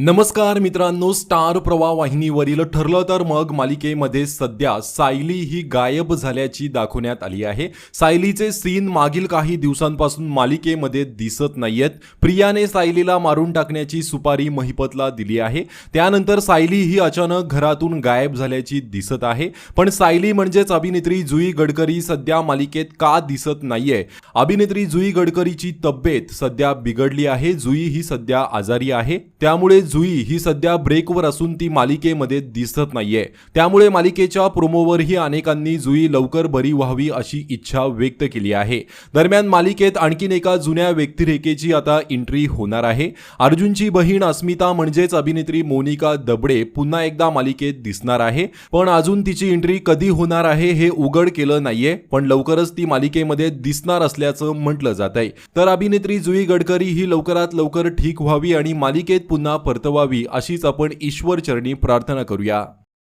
नमस्कार मित्रांनो स्टार प्रवाह वाहिनीवरील ठरलं तर मग मालिकेमध्ये सध्या सायली ही गायब झाल्याची दाखवण्यात आली आहे. सायलीचे सीन मागील काही दिवसांपासून मालिकेमध्ये दिसत नाहीयेत. प्रियाने सायलीला मारून टाकण्याची सुपारी महिपतला दिली आहे. त्यानंतर सायली ही अचानक घरातून गायब झाल्याची दिसत आहे. पण सायली म्हणजेच अभिनेत्री जुई गडकरी सध्या मालिकेत का दिसत नाहीये? अभिनेत्री जुई गडकरीची तब्येत सध्या बिघडली आहे. जुई ही सध्या आजारी आहे. त्यामुळे जुई ही सध्या ब्रेकवर असून ती मालिकेमध्ये दिसत नाहीये. त्यामुळे मालिकेच्या प्रोमोवरही अनेकांनी जुई लवकर बरी व्हावी अशी इच्छा व्यक्त केली आहे. दरम्यान मालिकेत आणखीन एका जुन्या व्यक्तिरेखेची आता एंट्री होणार आहे. अर्जुनची बहीण अस्मिता म्हणजेच अभिनेत्री मोनिका दबडे पुन्हा एकदा मालिकेत दिसणार आहे. पण अजून तिची एंट्री कधी होणार आहे हे उघड केलं नाहीये. पण लवकरच ती मालिकेमध्ये दिसणार असल्याचं म्हटलं जात आहे तर अभिनेत्री जुई गडकरी ही लवकरात लवकर ठीक व्हावी आणि मालिकेत पुन्हा वर्तवावी अशीच आपण ईश्वर चरणी प्रार्थना करूया.